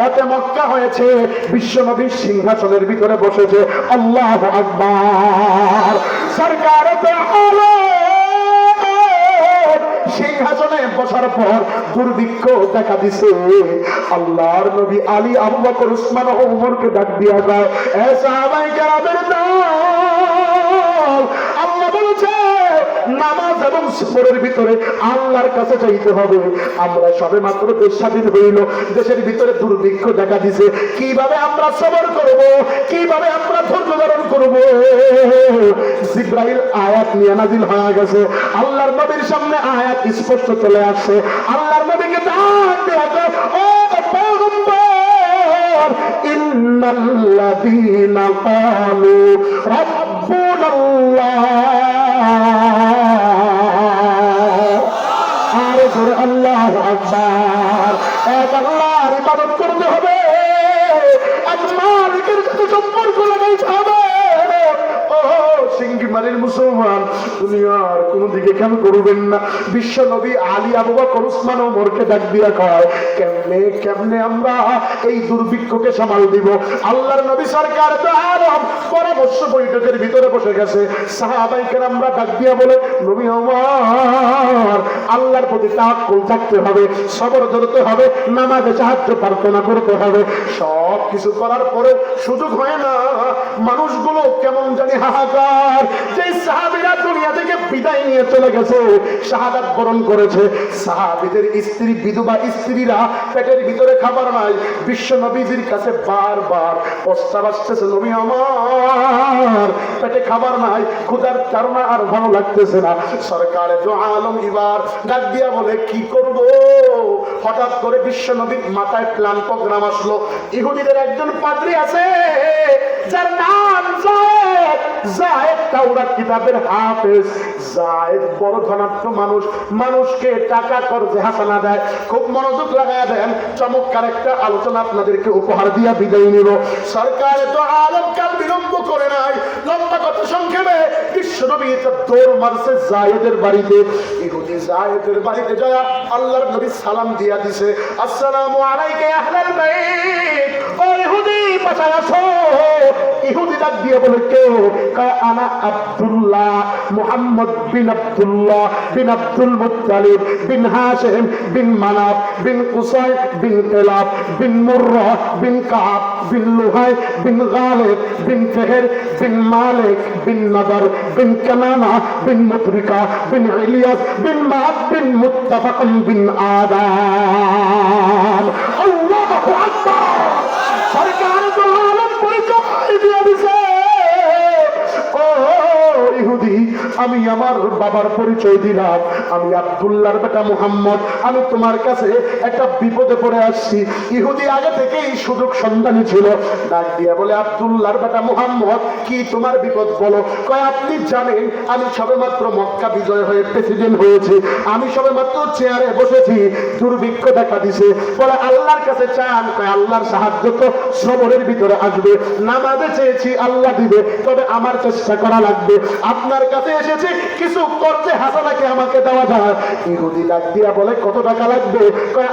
ফতে মক্কা হয়েছে বিশ্ব নবীর সিংহাসনের ভিতরে বসেছে, আল্লাহ আকবার। সরকার সিংহাসনে বসার পর দুর্ভিক্ষ দেখা দিছে। আল্লাহর নবী আলী আবু বকর, উসমান ও উমরকে ডাক দিয়া যায়, এ সাহাবাই কেরামের সফরের ভিতরে আল্লাহর কাছে চাইতে হবে। আমরা সবে মাত্র দেশ স্বাধীন হইল, দেশের ভিতরে দুর্ভিক্ষ দেখা দিছে। কীভাবে আমরা সবর করব? কীভাবে আমরা ধৈর্য ধারণ করব? জিব্রাইল আয়াত নিয়ে নাজিল হয়ে গেছে। আল্লাহর নবীর সামনে আয়াত স্পষ্ট চলে আসছে। আল্লাহর নবীকে ডাক দেয়া ও পয়গম্বর, ইন্নাল্লাযীনা রাব্বুনাল্লাহ আর আল্লাহ আল্লাহর ইবাদত করতে হবে। দিকে করবেন না। বিশ্ব ডাক কেমনে আমরা এই দুর্ভিক্ষকে সামাল দিব? আল্লাহর নবী সরকার আরব পরামর্শ বৈঠকের ভিতরে বসে গেছে। আমরা ডাক দিয়া বলে, নবী আমার আল্লাহর প্রতি তাক্কুল থাকতে হবে, সবর ধরতে হবে, নামাজে সাহায্য প্রার্থনা করতে হবে। সব কিছু করার পরে সুযোগ হয় না। মানুষগুলো কেমন জানি হাহাকার। যে সাহাবিরা দুনিয়া থেকে বিদায় নিয়ে চলে গেছে, শাহাদাত বরণ করেছে। সাহাবিদের স্ত্রী, বিধবা স্ত্রীরা পেটের ভিতরে খাবার নাই। বিশ্ব নবীজির কাছে বারবার প্রস্তাব আসতেছে নবী আমার পেটে খাবার নাই, ক্ষুধার কারণে আর ভালো লাগতেছে না। আলম ডাক দিয়া বলে, কি করব? হঠাৎ করে বিশ্ব মাথায় প্ল্যান প্রোগ্রাম আসলো। ইহুদিদের একজন আছে, যার নাম জায়েদ। জায়েদ কিতাবের হাফেজ। জায়েদ বড় মানুষ। মানুষকে টাকা খরচে হাসানা দেয়। খুব মনোযোগ লাগায় দেন। চমৎকার একটা আলোচনা আপনাদেরকে উপহার দিয়া বিদায় নিল সরকার তো আলম কাল বিলম্ব করে নাই। লম্বা কথা সংক্ষেপে বিশ্বনবী নবী দৌড় মারছে জায়েদের বাড়িতে। ইহুদি জায়েদের বাড়িতে যায়, আল্লাহর নবী সালাম দিয়া দিছে, আসসালাম আলাইকা আহলাল বাইত। ও ইহুদি বাসায় আসো। ইহুদি দিয়ে বলে কেউ আনা আব্দুল্লাহ মুহাম্মদ বিন আব্দুল্লাহ বিন আব্দুল মুত্তালিব বিন হাশিম বিন মানাব বিন কুসাই বিন কিলাব বিন মুররা বিন কাব বিন লুহাই বিন গালিব বিন ফেহের বিন মালিক বিন নদর বিন কানানা বিন মুদ্রিকা বিন ইলিয়াস বিন মাদ বিন মুত্তাফাকুন বিন আদাম। আল্লাহু আকবার। সরকার তো আলম পরিচয় দিয়ে দিছে। ও ইহুদি আমি আমার বাবার পরিচয় দিলাম। আমি আব্দুল্লাহর বেটা মুহাম্মদ। আমি তোমার কাছে একটা বিপদে পড়ে আসছি। ইহুদি আগে থেকেই সুযোগ সন্ধানী ছিল। ডাক দিয়া বলে, আব্দুল্লাহর বেটা মুহাম্মদ, কি তোমার বিপদ বলো? কয়, আপনি জানেন, আমি সবেমাত্র মক্কা বিজয় হয়ে প্রেসিডেন্ট হয়েছি। আমি সবেমাত্র চেয়ারে বসেছি। দুর্ভিক্ষ দেখা দিছে। বলে, আল্লাহর কাছে চান? কয়, আল্লাহর সাহায্য তো সবরের ভিতরে আসবে। নামাজে চেয়েছি, আল্লাহ দিবে। তবে আমার চেষ্টা করা লাগবে। আপনার কাছে এসেছি, কিছু করতে হাসানাকে আমাকে দেওয়া যায়। ইহুদি ডাক দিয়া বলে, কত টাকা লাগবে?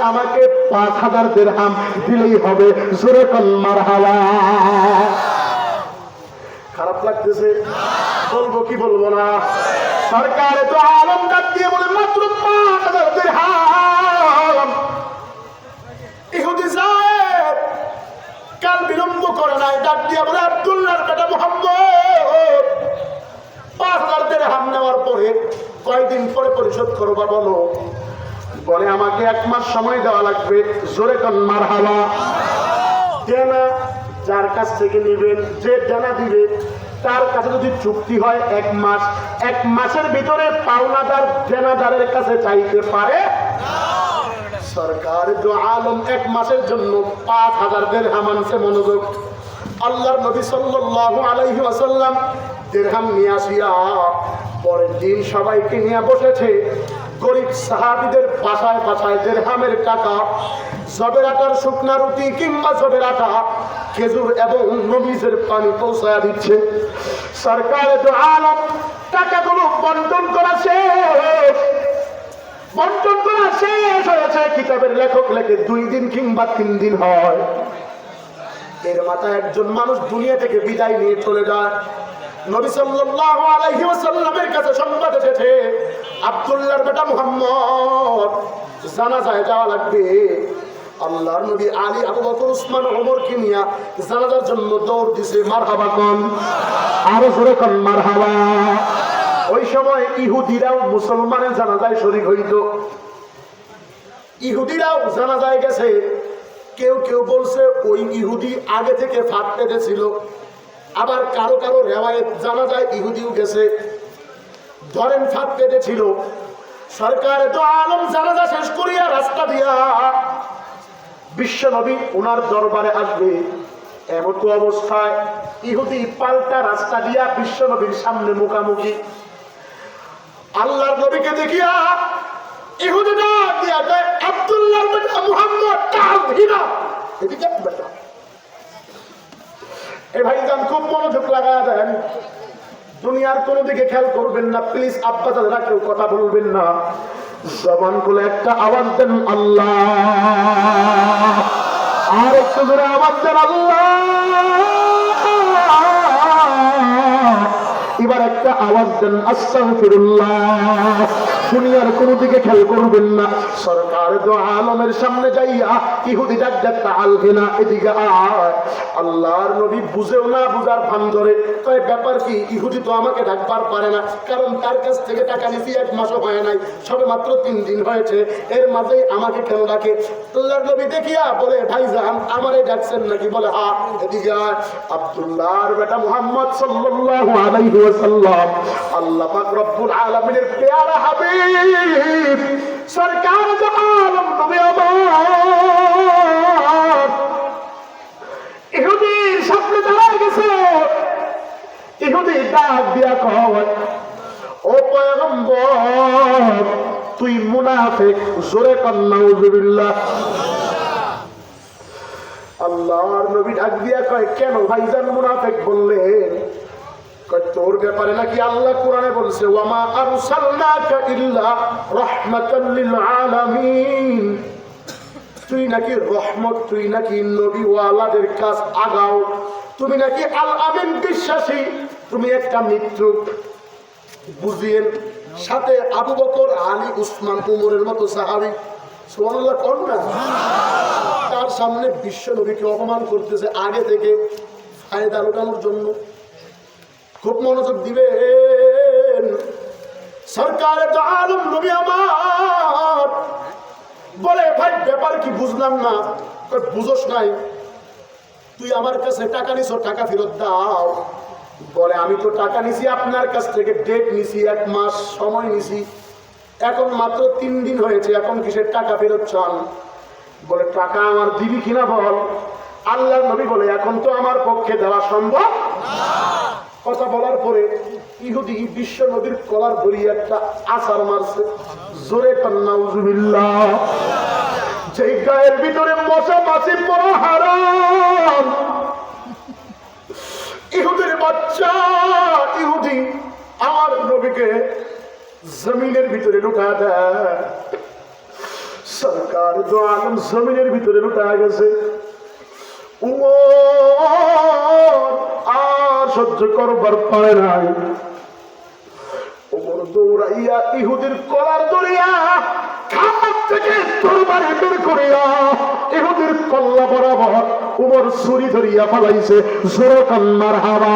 আমাকে পাঁচ হাজার দেড়হাম দিলেই হবে জোরে খারাপ লাগতেছে। বলব কি বলব না। সরকার তো আলম ডাক দিয়ে বলে, মাত্র পাঁচ হাজার দেড়হাম। ইহুদি কাল বিলম্ব করে নাই ডাক দিয়া বলে, আব্দুল্লাহর বেটা মোহাম্মদ। পাঁচ হাজার দেড় হাম নেওয়ার পরে কয়দিন পরে পরিশোধ করবা বলো। বলে, আমাকে এক মাস সময় দেওয়া লাগবে। জোরে কন মার হাওয়া দেনা যার কাছ থেকে নেবেন, যে দেনা দিবে, তার কাছে যদি চুক্তি হয় এক মাস, এক মাসের ভিতরে পাওনাদার দেনাদারের কাছে চাইতে পারে? সরকার তো আলম এক মাসের জন্য পাঁচ হাজার দেড়হাম আনছে মনোযোগ। আল্লাহর নবী সাল্লাল্লাহু আলাইহি ওয়াসাল্লাম দেড়হাম নিয়ে আসিয়া পরের দিন সবাইকে নিয়ে বসেছে। গরিব সাহাবিদের বাসায় বাসায় দেড়হামের টাকা, জবের আটার শুকনা রুটি কিংবা জবের আটা, খেজুর এবং নমিজের পানি পৌঁছায় দিচ্ছে। সরকার আলম, টাকাগুলো বন্টন করা শেষ। বন্টন করা শেষ হয়েছে, কিতাবের লেখক লেখে দুই দিন কিংবা তিন দিন হয়। এর মাথায় একজন মানুষ দুনিয়া থেকে বিদায় নিয়ে চলে যায়। নবী সাল্লাল্লাহু আলাইহি ওয়াসাল্লামের কাছে সংবাদ এসেছে, আব্দুল্লাহর বেটা মুহাম্মদ, জানাজায় যাওয়া লাগবে। আল্লাহর নবী আলী আবু বকর, উসমান ওমর কে নিয়া জানাজার জন্য দৌড় দিছে, মারহাবা কোন আরও জোরে কোন মারহাবা। ওই সময় ইহুদিরাও মুসলমানের জানাজায় শরীক হইত। ইহুদিরাও জানাজায় গেছে। কেউ কেউ বলছে, ওই ইহুদি আগে থেকে ফাঁক পেতেছিল। আবার কারও কারও রেওয়ায়ত জানা যায়, ইহুদিও গেছে। ধরেন ফাঁক পেতেছিল সরকার তো আলম জানাজা শেষ করিয়া রাস্তা দিয়া বিশ্ব নবী ওনার দরবারে আসবে। এমন তো অবস্থায় ইহুদি পাল্টা রাস্তা দিয়া বিশ্ব নবীর সামনে মুখামুখি। আল্লাহর নবীকে দেখিয়া ইহুদি ডাক দিয়া বেটা মুহাম্মদ এদিকে বেটা এ ভাইজান, খুব মনোযোগ লাগায় দেন। দুনিয়ার কোনো দিকে খেয়াল করবেন না, প্লিজ আব্বা দাদারা কেউ কথা বলবেন না। জবান খুলে একটা আওয়াজ দেন আল্লাহ। আর একটু ধরে আওয়াজ দেন আল্লাহ। এবার একটা আওয়াজ দেন, আস্তাগফিরুল্লাহ। দুনিয়ার কোনো দিকে খেয়াল করবেন না। সরকার তো আলমের সামনে যাইয়া ইহুদি ডাক ডাক তাল এদিকে আল্লাহর নবী বুঝেও না বুঝার ভান ধরে। কয় ব্যাপার কি, ইহুদি তো আমাকে ডাকবার পারে না, কারণ তার কাছ থেকে টাকা নিছি এক মাসও হয় নাই, সবে মাত্র তিন দিন হয়েছে, এর মাঝেই আমাকে কেন ডাকে? আল্লাহর নবী দেখিয়া বলে ভাইজান আমারে ডাকছেন নাকি? বলে, হা, এদিকে আব্দুল্লাহর বেটা মুহাম্মদ আলাইহি ওয়াসাল্লাম আল্লাহ পাক রব্বুল আলামিনের পেয়ারা হাবিব, সরকার আলম নবী আমার ইহুদির সামনে দাঁড়ায় গেছে ইহুদি ডাক দিয়া কয়, ও পয়গম্বর, তুই মুনাফিক, জোরে কন্নাউজুবিল্লাহ আল্লাহর নবী ডাক দিয়া কয়, কেন ভাইজান মুনাফিক বললেন? তোর ব্যাপারে নাকি আল্লাহ কোরআনে বলছে, ওয়ামা আরসালনাকা ইল্লা রাহমাতাল লিল আলামিন। তুই নাকি রহমত, তুই নাকি নবী ওয়ালাদের কাজ আগাও। তুমি নাকি আল আমিন বিশ্বাসী। তুমি একটা মৃত্যু বুঝিয়েন, সাথে আবু বকর, আলী, উসমান, উমরের মতো সাহাবি। সুবহানাল্লাহ, কোন না? তার সামনে বিশ্ব নবীকে অপমান করতেছে আগে থেকে, ফায়দা লুটানোর জন্য। খুব মনোযোগ দিবেন। সরকারের তো আলম নবী আমার। বলে, ভাই, ব্যাপার কি বুঝলাম না। বুঝোস নাই। তুই আমার কাছে টাকা নিছ, টাকা ফেরত দাও। বলে, আমি তো টাকা নিছি, আপনার কাছ থেকে ডেট নিছি, এক মাস সময় নিছি। এখন মাত্র তিন দিন হয়েছে, এখন কিসের টাকা ফেরত চান? বলে, টাকা আমার দিবি কিনা বল? আল্লাহ নবী বলে, এখন তো আমার পক্ষে দেওয়া সম্ভব কথা বলার পরে ইহুদি বিশ্ব নদীর কলার ধরিয়ে একটা আসার মারছে। জোরে গায়ের ভিতরে মশা, মাছি, পড়া হারাম। ইহুদির বাচ্চা, ইহুদি আমার নবীকে জমিনের ভিতরে দেয়। সরকার দো আলম জমিনের ভিতরে লুটা গেছে। উমর সহ্য করবার পারে নাই। ওমর দৌড়াইয়া ইহুদের কলার দরিয়া কল্লা বরাবর উমর ছুরি ধরিয়া ফালাইছে জোর কান্নার হাওয়া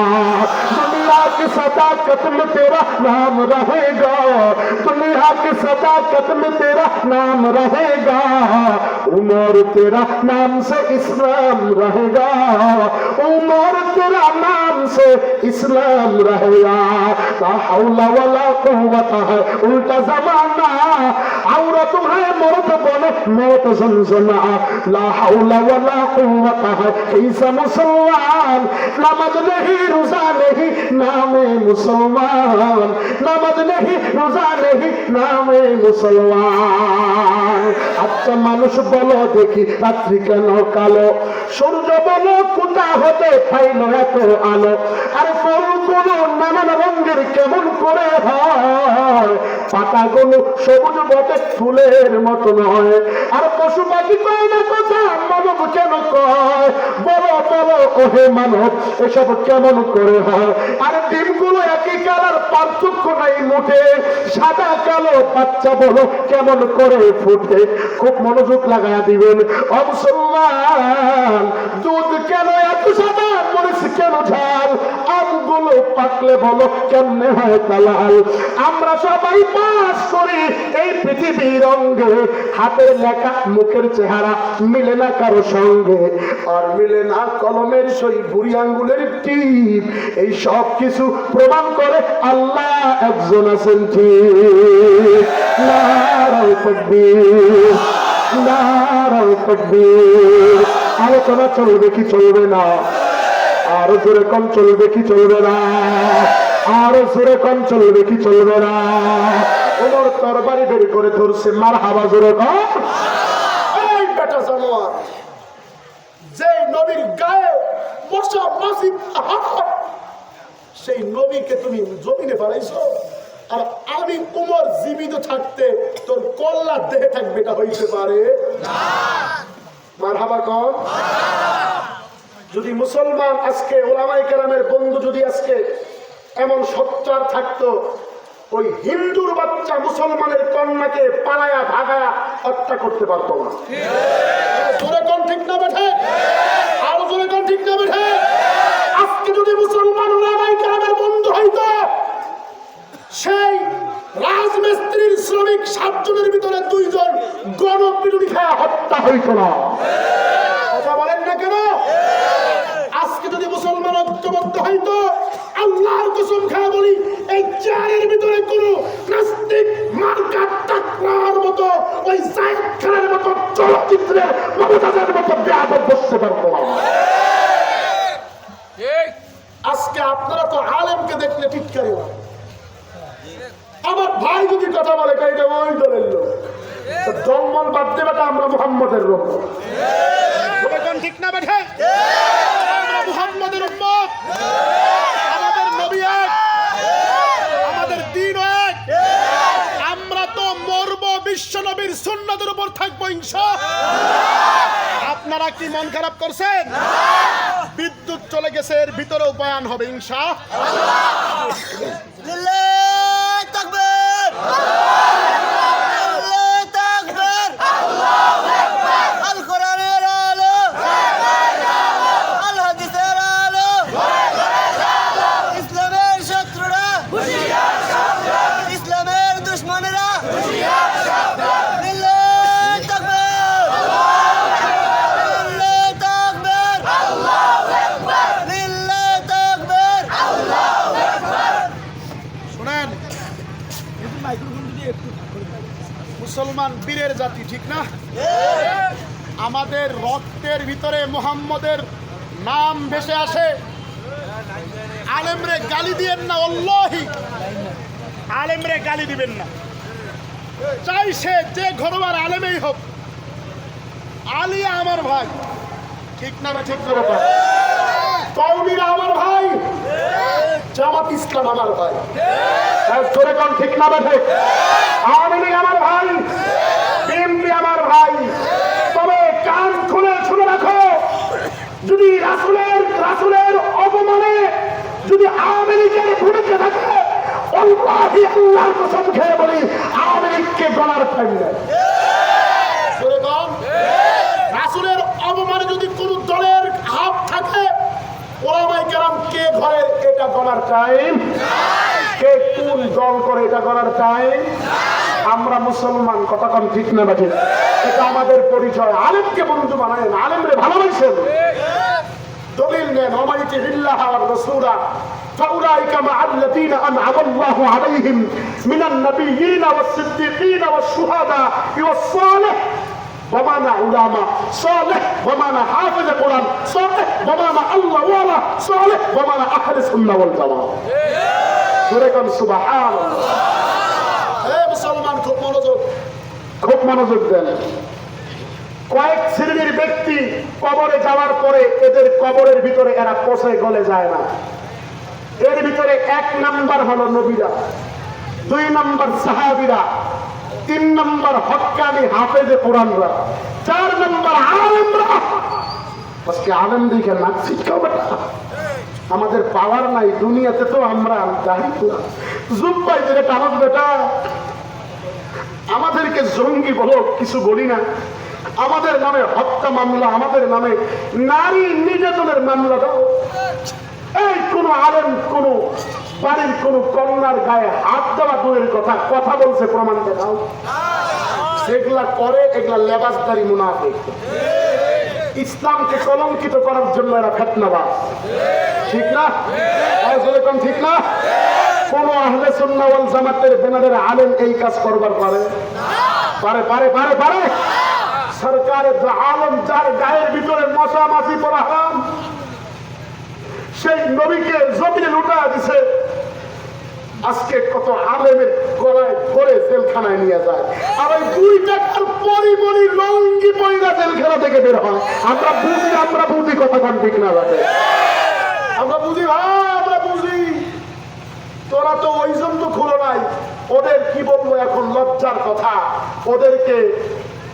दुनिया की सदाकत में तेरा नाम रहेगा। दुनिया की सदाकत में तेरा नाम रहेगा। उमर तेरा नाम से इस्लाम रहेगा। उमर तेरा नाम से इस्लाम रहेगा। है, उल्टा जमाना। موت زمزمع لا حول ولا قوة. عيسى مسلمان নামাজ নেহি রোজা নেহি নামে মুসলমান নামাজ নেহি রোজা নেহি নামে মুসলমান আচ্ছা মানুষ বলো দেখি রাত্রি কেন কালো? সূর্য বলো কোথা হতে পাইল এত আলো? আর ফলগুলো নানান রঙের কেমন করে হয়? পাতাগুলো সবুজ বটে ফুলের মতো নয়। আর পশু পাখি কয় না কথা? মানব কেন কয়? বলো বলো, ওহে মানব, এসব কেমন করে হয়? আর ডিমগুলো একই কালার, পার্থক্য নাই মুঠে সাদা, কালো, বাচ্চা বলো, কেমন করে ফুটে? খুব মনোযোগ লাগায়া দিবেন। অবসম্মান দুধ কেন এত সাদা? মরিচ কেন ঝাল? আমগুলো পাকলে বলো, কেমনে হয় তালাল আমরা সবাই পাস করি এই পৃথিবীর অঙ্গে। হাতের লেখা, মুখের চেহারা মিলে না কারও সঙ্গে। আর মিলে না কলমের সই বুড়ি আঙ্গুলের টিপ। এই সব কিছু প্রমাণ করে আল্লাহ একজন আছেন ঠিক। আলোচনা চলবে কি চলবে না? আরও জোরে কম চলবে কি চলবে না? আরও জোরে কম চলবে কি চলবে না? ওমর তরবারি বের করে ধরছে মার হাবা জোরে কম। এই যে নবীর গায়ে মশা মাসি সেই নবীকে তুমি জমিনে ফেলাইছো, আর আমি উমর জীবিত থাকতে তোর কল্লা দেহে থাকবে এটা হইতে পারে? মার হাবা কম? যদি মুসলমান আজকে ওলামাই কেরামের বন্ধু যদি আজকে এমন সচ্চার থাকতো, ওই হিন্দুর বাচ্চা মুসলমানের কন্যাকে পালায়া ভাগায়া হত্যা করতে পারতো না। জোরে ঠিক আরও ঠিক না বেঠে? আজকে যদি মুসলমান ওলামাই বন্ধু হইতো, সেই রাজমিস্ত্রির শ্রমিক সাতজনের ভিতরে দুইজন হত্যা হইতো না। কথা বলেন না কেন? আজকে যদি মুসলমান ঐক্যবদ্ধ হইতো আল্লাহর কসম খায় বলি এই চেয়ারের ভিতরে কোন নাস্তিক মার্কা টাকরার মতো ওই জায়েদ খানের মতো চলচ্চিত্রের মমতাজের মতো বেয়াদব বসতে পারতো না। আজকে আপনারা তো আলেমকে দেখলে টিটকারি হয়। আমার ভাই যদি কথা বলে কয় এটা ওই দলের লোক। জন্মল বাদ দেবেটা আমরা মোহাম্মদের লোক ঠিক না বেঠে আমরা মুহাম্মাদের উম্মত আমাদের নবী এক আমাদের দিন এক আমরা তো মরব বিশ্ব নবীর সুন্নতের উপর আপনারা কি মন খারাপ করছেন? বিদ্যুৎ চলে গেছে এর ভিতরেও বয়ান হবে ইনশা। মুসলমান বীরের জাতি, ঠিক না? আমাদের রক্তের ভিতরে মোহাম্মদের নাম ভেসে আসে। আলেমরে গালি দিবেন না, অল্লাহি। আলেমরে গালি দিবেন না। চাই সে যে ঘরোয়ার আলেমেই হোক। আলিয়া আমার ভাই। ঠিক না ঠিক করে কৌমিরা আমার ভাই। জামাত ইসলাম আমার ভাই। কম ঠিক না বেঠে আওয়ামী আমার ভাই, বিএনপি আমার ভাই। তবে কান খুলে শুনে রাখো, যদি রাসুলের রাসুলের অপমানে যদি আওয়ামী লীগের ভূমিকা থাকে অল্লাহি আল্লাহর কসম খেয়ে বলি, আওয়ামী লীগকে গলার। রাসূলের অপমানে যদি কোন দলের থাকে ওলামাই কেরাম কে ঘরের এটা গলার টাইম কে কোন দল করে এটা করার টাইম আমরা মুসলমান কতক্ষণ ঠিক না বাঠে এটা আমাদের পরিচয় আলেমকে বন্ধু বানায় আলেমরে ভালোবাসেন দলিল নেন অমাইতে বিল্লাহ ওয়ার রাসূলা فأولئك مع الذين أنعم الله عليهم من النبيين والصديقين والشهداء والصالح ومعنى علماء صالح ومعنى حافظ القرآن صالح ومعنى الله ولا صالح ومعنى أهل السنة والجماعة সুবাহান মুসলমান খুব মনোযোগ। খুব মনোযোগ দেন। কয়েক শ্রেণির ব্যক্তি কবরে যাওয়ার পরে এদের কবরের ভিতরে এরা পচে গলে যায় না। এর ভিতরে এক নাম্বার হলো নবীরা দুই নাম্বার সাহাবিরা তিন নম্বর হক্কানি হাফেজে কোরআনরা চার নম্বর আলেমরা। আজকে আলেম দিকে নাক শিক্ষা বেটা আমাদের পাওয়ার নাই, দুনিয়াতে তো আমরা জাহিদ না। জুব্বাই বেটা। আমাদেরকে জঙ্গি বলো, কিছু বলি না। আমাদের নামে হত্যা মামলা, আমাদের নামে নারী নির্যাতনের মামলা দাও। এই কোন আলেম, কোন বাড়ির কোন কন্যার গায়ে হাত দেওয়া দূরের কথা কথা বলছে, প্রমাণ দেখাও সেগুলা করে, এগুলা লেবাসদারি মুনাফিক। ইসলামকে কলঙ্কিত করার জন্য এরা ফেতনাবাস ঠিক না? যেরকম ঠিক না? কোন আহলে সুন্নাহ ওয়াল জামাতের বেনাদের আলেম এই কাজ করবার পারে? পারে পারে পারে পারে। সরকারের আলম যার গায়ের ভিতরে মশা মাছি পড়া হাম, সেই নবীকে জমিনে লুটা দিছে। আজকে কত আলেমের গলায় ধরে জেলখানায় নিয়ে যায়। আর ওই দুই টাকার পরিমণি লঙ্গি পয়লা জেলখানা থেকে বের হয়। আমরা বুঝি আমরা বুঝি কথা ঠিক না বাটে আমরা বুঝি ভাই আমরা বুঝি। তোরা তো ওই জন্য খুলো নাই। ওদের কি বলব এখন? লজ্জার কথা। ওদেরকে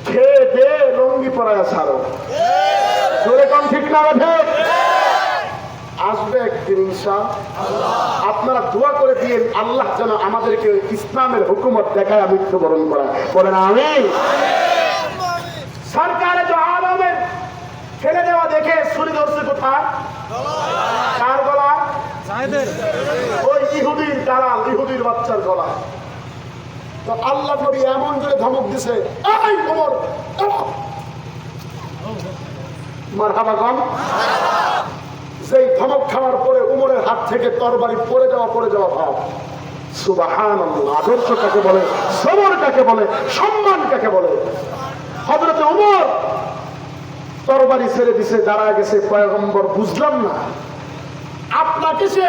খেয়ে দে লঙ্গি পরায় ছাড়ো। জোরে কম ঠিক না বাটে আসবে একদিন ইনশা আপনারা দোয়া করে দিয়ে আল্লাহ যেন আমাদেরকে ইসলামের হুকুমত দেখায়, মৃত্যুবরণ করা বলেন আমি সরকারে তো আলমের ফেলে দেওয়া দেখে ছুরি ধরছে কোথায়? কার গলা? ওই ইহুদির দালাল ইহুদির বাচ্চার গলা। তো আল্লাহ নবী এমন করে ধমক দিছে এই ওমর মারহাবা কম সেই ধমক খাওয়ার পরে উমরের হাত থেকে তরবারি পড়ে যাওয়া পড়ে যাওয়া ভাব। সুবাহান আদর্শ কাকে বলে? সবর কাকে বলে? সম্মান কাকে বলে? হজরত উমর তরবারি ছেড়ে দিছে দাঁড়ায় গেছে পয়গম্বর, বুঝলাম না। আপনাকে সে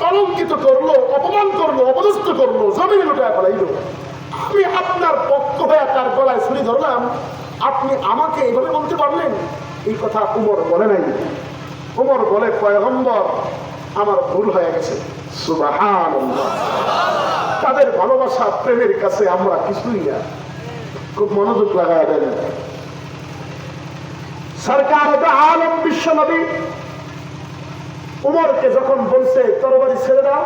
কলঙ্কিত করল, অপমান করল, অপদস্থ করল, জমিনে লুটায় ফেলাইলো। আমি আপনার পক্ষ হয়ে তার গলায় ছুরি ধরলাম। আপনি আমাকে এইভাবে বলতে পারলেন? এই কথা উমর বলে নাই। উমর বলে, পয়গম্বর, আমার ভুল হয়ে গেছে। সুবাহান তাদের ভালোবাসা প্রেমের কাছে আমরা কিছুই না। খুব মনোযোগ লাগায় দেন। সরকার আলম বিশ্ব নবী। উমরকে যখন বলছে, তরবারি ছেড়ে দাও,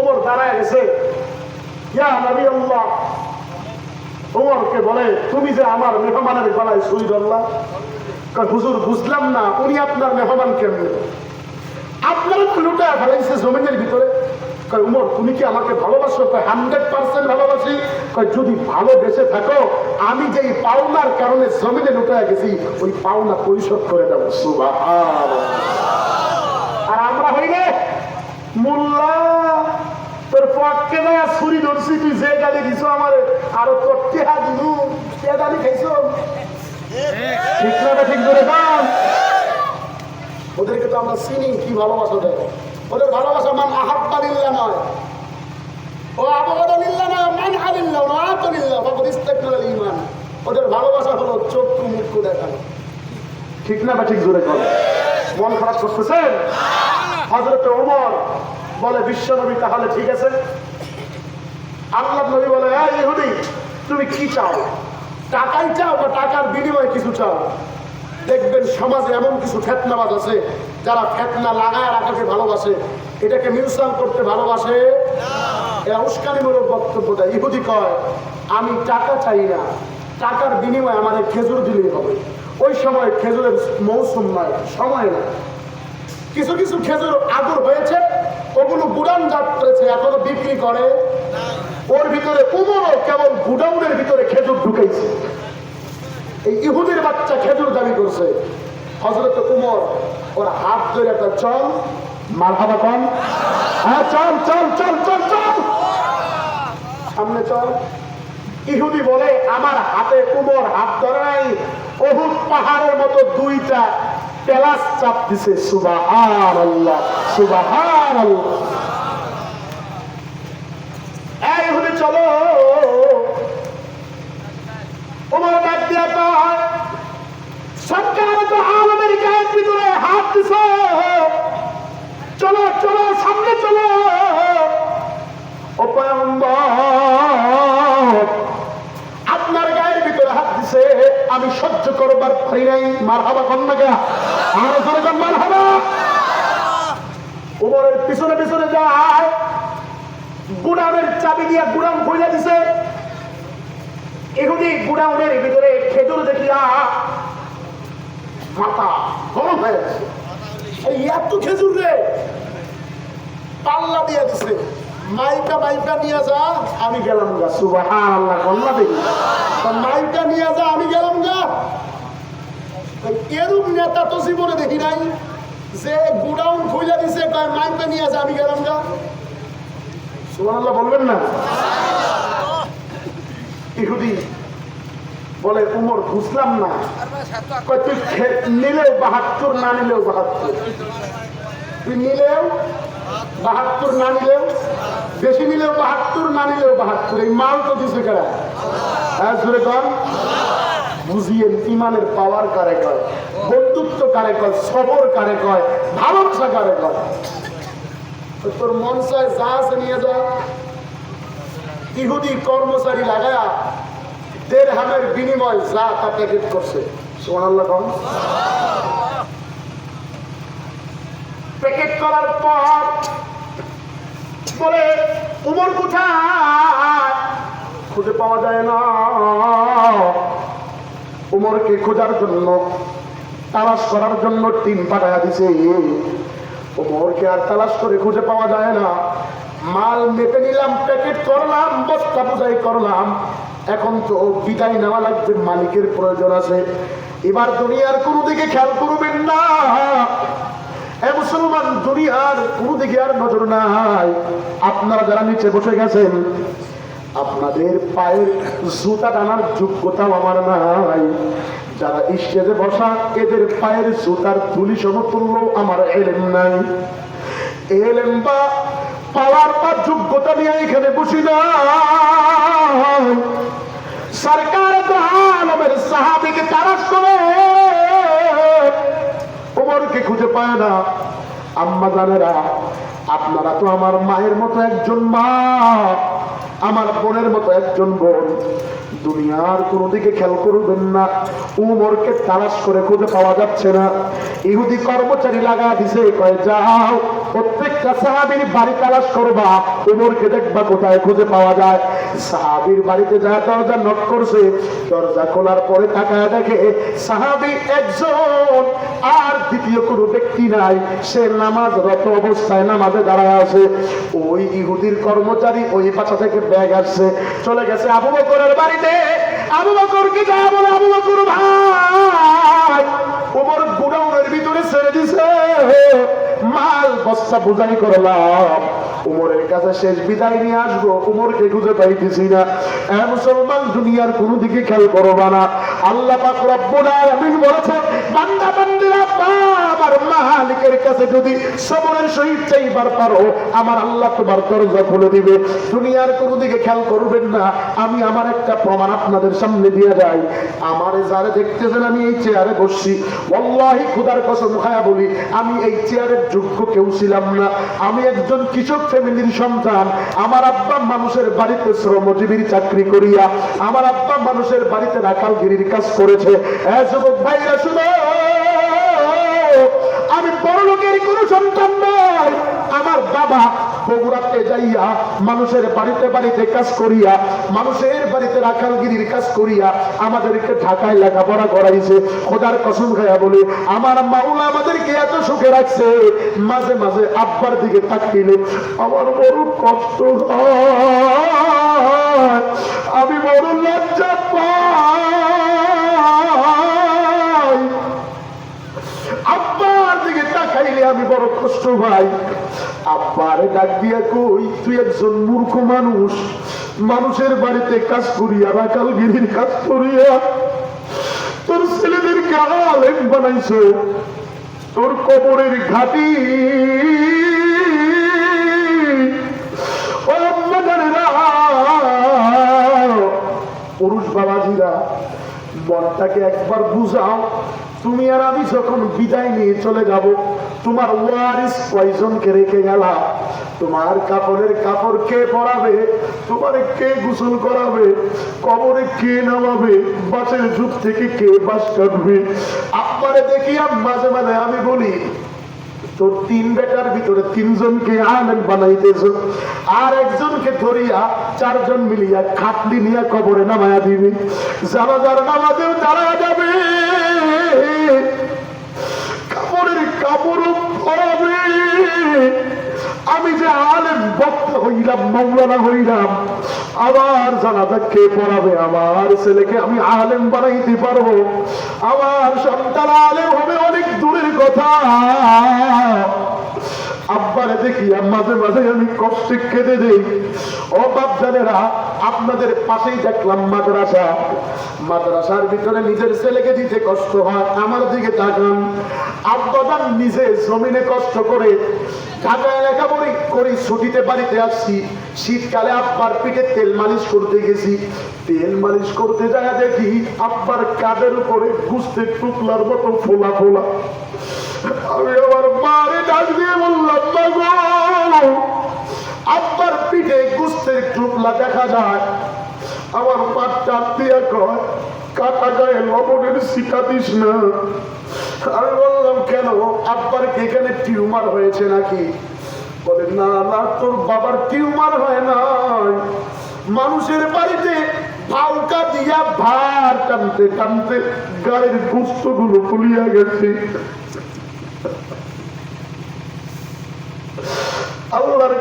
উমর দাঁড়ায় গেছে। ইয়া নবী আল্লাহ উমরকে বলে, তুমি যে আমার মেহমানের গলায় ছুরি ধরলা। হুজুর, বুঝলাম না, উনি আপনার মেহমান কেমন? আপনারা তো লুটায় ফেলাইছে জমিনের ভিতরে। কয়, উমর, তুমি কি আমাকে ভালোবাসো? কয়, হান্ড্রেড পার্সেন্ট ভালোবাসি। কয়, যদি ভালো দেশে থাকো, আমি যেই পাওনার কারণে জমিনে লুটায় গেছি, ওই পাওনা পরিশোধ করে দেবো। সুবাহ আর আমরা হইলে মোল্লা, তোর পক্ষে না ছুরি ধরছি, তুই যে গালি দিছ আমার, আরও তোর টেহা দিনু কে গালি খাইছ? ঠিক না ঠিক ধরে ওদেরকে তো আমরা চিনি, কি ভালোবাসা দেয়। ওদের ভালোবাসা মান আহাব্বা লিল্লা নয়। ও আবহাওয়া নয়, মান আলিল্লা লিল্লা বাবুর ইস্তেকনাল ইমান ওদের ভালোবাসা হলো চক্ষু মুখু দেখানো। ঠিক না বা ঠিক জোরে কর? মন খারাপ করতেছেন? হজরত ওমর বলে বিশ্বনবী তাহলে ঠিক আছে? আল্লাহ নবী বলে ইহুদি, তুমি কি চাও? টাকাই চাও বা টাকার বিনিময়ে কিছু চাও? দেখবেন সমাজে এমন কিছু ফেতনাবাজ আছে যারা ফেতনা লাগায় রাখাকে ভালোবাসে এটাকে মিউসাল করতে ভালোবাসে। এরা উস্কানিমূলক বক্তব্য দেয়। ইহুদি কয় আমি টাকা চাই না টাকার বিনিময়ে আমাদের খেজুর দিলেই হবে। ওই সময় খেজুরের মৌসুম নয় সময় না কিছু কিছু খেজুর আদর হয়েছে ওগুলো গুডাউন জাত করেছে এখনও বিক্রি করে। ওর ভিতরে উমরও কেবল গুডাউনের ভিতরে খেজুর ঢুকেছে। এই ইহুদের বাচ্চা খেজুর দাবি করছে। হজরত উমর ওর হাত ধরে একটা চল মালহাবা কম। হ্যাঁ চল চল চল চল চল। সামনে চল। ইহুদি বলে, আমার হাতে কুমোর হাত ধরে নাই। অহুদ পাহাড়ের মতো দুইটা পেলাস চাপ দিছে। সুবাহ আল্লাহ সুবাহান আল্লাহ ভিতরে হাত দিছ। চলো চলো, সামনে চলো। আপনার গায়ের ভিতরে হাত দিছে। আমি সহ্য করবার পারি নাই। মার হাবা কন্যাকে। আর মার হাবা উমরের পিছনে পিছনে যায়। গুড়ামের চাবি দিয়া গুড়াম খুলে দিছে। এগুলি গুড়ামের ভিতরে খেজুর দেখিয়া মাথা গরম হয়ে গেছে। এই এত খেজুর রে। পাল্লা দিয়ে দিছে। নিয়ে আমি গেলাম দেখি নিয়ে আমি গেলাম নেতা তো নাই। যে গুডাউন খুলে দিছে, কয় নিয়ে যা, আমি গেলাম গা। সুবাহ বলবেন না? ইহুদি বলে, উমর, বুঝলাম না। তুই নিলেও বাহাত্তর, না নিলেও বাহাত্তর। তুই নিলেও বাহাত্তর, না নিলেও বেশি নিলেও বাহাত্তর, না নিলেও বাহাত্তর। এই মাল তো দিছে কারা? হ্যাঁ জোরে কর বুঝিয়ে ইমানের পাওয়ার কারে কয়? বন্ধুত্ব কারে কয়? সবর কারে কয়? ভালোবাসা কারে কয়? তোর মন চায় যা আছে নিয়ে যা। ইহুদি কর্মচারী লাগায়া দেড় হামের বিনিময় যা তা প্যাকেট করছে। সোনাল্লাহ কম প্যাকেট করার পর বলে, উমর কোথায়? খুঁজে পাওয়া যায় না। উমরকে খোঁজার জন্য, তালাশ করার জন্য টিম পাঠায়া দিছে। উমরকে আর তালাশ করে খুঁজে পাওয়া যায় না। মাল মেপে নিলাম প্যাকেট করলাম, বস্তা বোঝাই করলাম। এখন তো বিদায় নেওয়া লাগবে, মালিকের প্রয়োজন আছে। এবার দুনিয়ার কোনো দিকে খেয়াল করবেন না। মুসলমান, দুনিয়ার কোনো দিকে আর নজর নাই। আপনারা যারা নিচে বসে গেছেন, আপনাদের পায়ের জুতা টানার যোগ্যতাও আমার নাই। যারা স্টেজে বসা, এদের পায়ের জুতার তুলি সমতুল্য আমার এলেম নাই। এলেম বা পাওয়ার বা যোগ্যতা নিয়ে এখানে বসি না। সরকার আলমের সাহাবিকে তারাশ করে। ওমরকে খুঁজে পায় না। আম্মা জানেরা, আপনারা তো আমার মায়ের মতো একজন মা, আমার বোনের মতো একজন বোন। দুনিয়ার কোনো দিকে খেয়াল করবেন না। উমরকে তালাশ করে খুঁজে পাওয়া যাচ্ছে না। ইহুদি কর্মচারী লাগা দিছে, কয়ে, যাও। প্রত্যেকটা সাহাবির বাড়ি তালাশ করবা, উমরকে দেখবা কোথায় খুঁজে পাওয়া যায়। সাহাবির বাড়িতে যা দরজা নক করছে, দরজা খোলার পরে তাকায় দেখে সাহাবি একজন, আর দ্বিতীয় কোনো ব্যক্তি নাই। সে নামাজ রত অবস্থায় নামাজে দাঁড়ায় আছে। ওই ইহুদির কর্মচারী ওই পাশা থেকে ব্যাগ আসছে চলে গেছে আবু বকরের বাড়িতে। আবু বকরকে যা বলে আবু বকর ভাই ওমর গুডাউনের ভিতরে ছেড়ে দিছে। মাল বস্তা বুঝাই করলাম। উমরের কাছে শেষ বিদায় নিয়ে আসব। উমরকে খুঁজে পাইতেছি না। মুসলমান দুনিয়ার কোন দিকে খেয়াল করবা না। আল্লাহ পাক রব্বুল আলামিন বলেছে বান্দা, বান্দিরা, আমার মালিকের কাছে যদি সবরের সহিত চাইবার পারো, আমার আল্লাহ তোমার দরজা খুলে দিবে। দুনিয়ার কোন দিকে খেয়াল করবেন না। আমি আমার একটা প্রমাণ আপনাদের সামনে দিয়ে যাই। আমারে যারা দেখতেছেন, আমি এই চেয়ারে বসছি। ওয়াল্লাহি খুদার কসম খায়া বলি, আমি এই চেয়ারের যোগ্য কেউ ছিলাম না। আমি একজন কৃষক ফ্যামিলির সন্তান। আমার আব্বা মানুষের বাড়িতে শ্রমজীবীর চাকরি করিয়া আমার আব্বা মানুষের বাড়িতে রাখালগিরির কাজ করেছে। যুবক ভাইরা, শুনো! আমি বড় লোকের কোনো সন্তান নয়। আমার বাবা বগুড়াতে যাইয়া মানুষের বাড়িতে বাড়িতে কাজ করিয়া, মানুষের বাড়িতে রাখালগিরির কাজ করিয়া আমাদেরকে ঢাকায় লেখাপড়া করাইছে। খোদার কসম খাইয়া বলে, আমার মাউলা আমাদেরকে এত সুখে রাখছে, মাঝে মাঝে আব্বার দিকে তাকিলে আমার বড় কষ্ট আমি বড় লজ্জা পাই। আমি বড় কষ্ট, ভাই। আব্বার ডাক দিয়া কই, তুই একজন মূর্খ মানুষ। মানুষের বাড়িতে কাজ করিয়া রাখালগিরির কাজ করিয়া তোর ছেলেদেরকে আলেম বানাইছো, তোর কবরের ঘাটি। পুরুষ বাবাজিরা, মনটাকে একবার বুঝাও। তুমি আর আমি যখন বিদায় নিয়ে চলে যাব, তোমার ওয়ারিস কয়জনকে রেখে গেলা? তোমার কাপড়ের কাপড় কে পরাবে? তোমার কে গোসল করাবে? কবরে কে নামাবে? বাসের যুগ থেকে কে বাস কাটবে? আপনারে মাঝে মাঝে আমি বলি, তোর তিন বেটার ভিতরে তিনজনকে আলেম বানাইতেছ। আর একজনকে ধরিয়া চারজন মিলিয়া খাটলি নিয়া কবরে নামায়া দিবি। যারা নামাজেও দাঁড়া যাবে। কাপড়ের কাপড় পরাবে। আমি যে আলেম, বক্তা হইলাম, মৌলানা হইলাম, আবার জানাজা কে পড়াবে? আমার ছেলেকে আমি আলেম বানাইতে পারব। আমার সন্তান আলেম হবে অনেক দূরের কথা। আব্বারে দেখি মাঝে মাঝে আমি কষ্টে কেঁদে দেই। ও বাপজানেরা আপনাদের পাশেই দেখলাম মাদ্রাসা। মাদ্রাসার ভিতরে নিজের ছেলেকে দিতে কষ্ট হয়, আমার দিকে তাকান। আব্বাজান নিজে জমিনে কষ্ট করে ঢাকায় লেখাপড়ি করি, ছুটিতে বাড়িতে আসছি। শীতকালে আব্বার পিঠে তেল মালিশ করতে গেছি। তেল মালিশ করতে যায় দেখি, আব্বার কাদের উপরে গুস্তে টুকলার মতো ফোলা ফোলা। আমি আমার মারে ডাক দিয়ে বললাম "মা গো, আব্বার পিঠে গুস্তের টুকলা দেখা যায়। আমার মা চাপ কয় কাটা গায়ে লবণের শিকা দিস না। আমি বললাম কেন? আব্বার এখানে টিউমার হয়েছে নাকি? বলে না না তোর বাবার টিউমার হয় নাই। মানুষের বাড়িতে ফাউকা দিয়া ভার টানতে টানতে গায়ের গুস্তগুলো গেছে আল্লাহর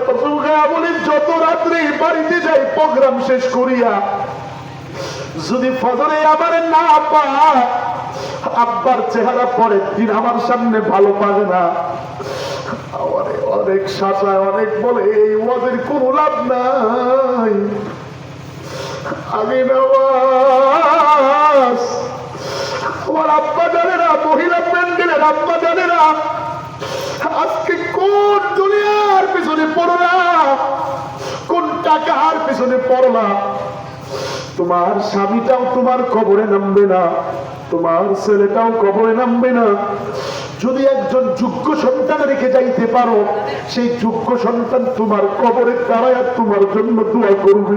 কসম খায়া বলি যত রাত্রে বাড়িতে যাই, প্রোগ্রাম শেষ করিয়া, যদি ফজরে আমার না পায় আব্বার চেহারা পরের দিন আমার সামনে ভালো পাবে না। অনেক অনেক বলে, এই ওদের কোনো লাভ নাই। আমি আমার আব্বা জানে না, মহিলা প্যান্ডেলের আব্বা জানে না, আজকে কোন পিছনে পড়লা কোন কার পিছনে পড়লা তোমার স্বামীটাও তোমার কবরে নামবে না। তোমার ছেলেটাও কবরে নামবে না। যদি একজন যোগ্য সন্তান রেখে যাইতে পারো, সেই যোগ্য সন্তান তোমার কবরে দাঁড়ায় তোমার জন্য দোয়া করবে।